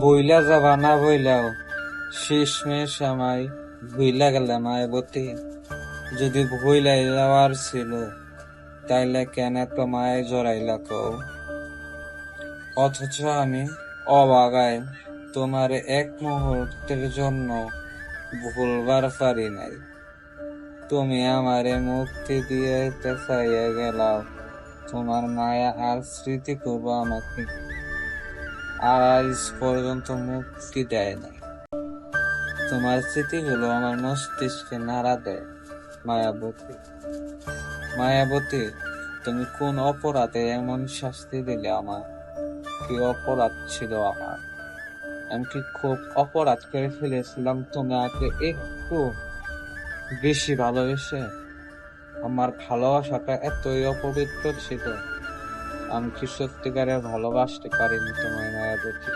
বইলা যাবা না বইলাও শেষমেশ আমায় ভুইলা গেলে মায়াবতী। যদি ভুইলাই যাওয়ার ছিল, তাইলে কেন তোমায় জড়াইলা কও? অথচ আমি অবাগায় তোমার এক মুহূর্তের জন্য ভুলবার পারি নাই। তুমি আমারে মুক্তি দিয়ে চাইয়া গেলাও, তোমার মায়া আর স্মৃতি করব আমাকে। আজ পর্যন্ত মুক্তি দেয় না তোমার স্মৃতিগুলো আমার মস্তিষ্কে নাড়া দেয়। মায়াবতী মায়াবতী, তুমি কোন অপরাধে এমন শাস্তি দিলে আমার? কি অপরাধ ছিল আমার? আমি কি খুব অপরাধ করে ফেলেছিলাম তোমাকে একটু বেশি ভালোবেসে? আমার ভালোবাসাটা এতই অপবিত্র ছিল আমি কি সত্যিকারে ভালোবাসতে পারিনি তোমায় মায়াবতী